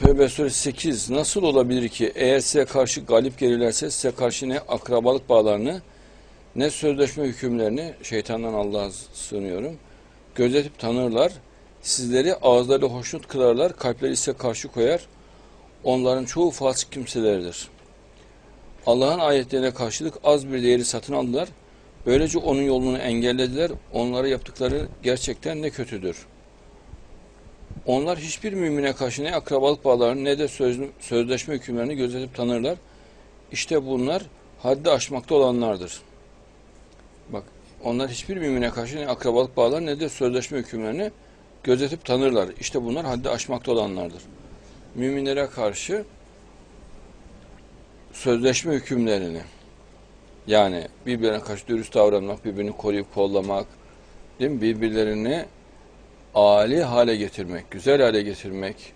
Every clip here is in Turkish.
Tövbe suresi 8 nasıl olabilir ki eğer size karşı galip gelirlerse size karşı ne akrabalık bağlarını ne sözleşme hükümlerini şeytandan Allah'a sığınıyorum gözetip tanırlar sizleri ağızlarıyla hoşnut kılarlar kalpleri ise karşı koyar onların çoğu fasık kimseleridir. Allah'ın ayetlerine karşılık az bir değeri satın aldılar. Böylece onun yolunu engellediler. Onlara yaptıkları gerçekten ne kötüdür. Onlar hiçbir mümine karşı ne akrabalık bağlarını ne de söz, sözleşme hükümlerini gözetip tanırlar. İşte bunlar haddi aşmakta olanlardır. Bak onlar hiçbir mümine karşı ne akrabalık bağlar ne de sözleşme hükümlerini gözetip tanırlar. İşte bunlar haddi aşmakta olanlardır. Müminlere karşı sözleşme hükümlerini yani birbirine karşı dürüst davranmak, birbirini koruyup kollamak, değil mi? birbirlerini âli hale getirmek, güzel hale getirmek,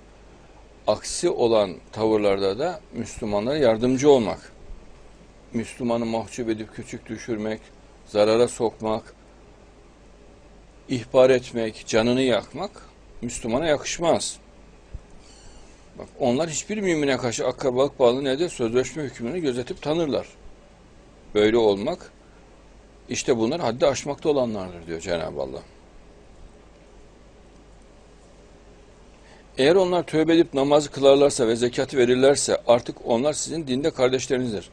aksi olan tavırlarda da Müslümanlara yardımcı olmak. Müslümanı mahcup edip küçük düşürmek, zarara sokmak, ihbar etmek, canını yakmak Müslümana yakışmaz. Bak onlar hiçbir mümine karşı akrabalık bağlı ne de sözleşme hükmünü gözetip tanırlar. Böyle olmak işte bunlar haddi aşmakta olanlardır diyor Cenab-ı Allah. Eğer onlar tövbe edip namazı kılarlarsa ve zekatı verirlerse artık onlar sizin dinde kardeşlerinizdir.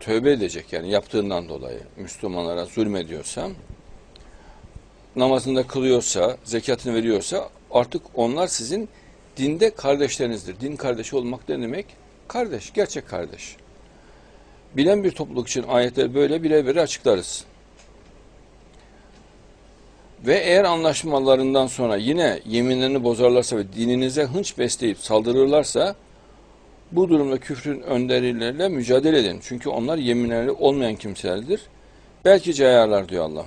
Tövbe edecek yani yaptığından dolayı Müslümanlara zulmediyorsa, namazını da kılıyorsa, zekatını veriyorsa artık onlar sizin dinde kardeşlerinizdir. Din kardeşi olmak ne demek? Kardeş, gerçek kardeş. Bilen bir topluluk için ayetleri böyle birer açıklarız. Ve eğer anlaşmalarından sonra yine yeminlerini bozarlarsa ve dininize hınç besleyip saldırırlarsa bu durumda küfrün önderileriyle mücadele edin. Çünkü onlar yeminleri olmayan kimselerdir. Belki cayarlar diyor Allah.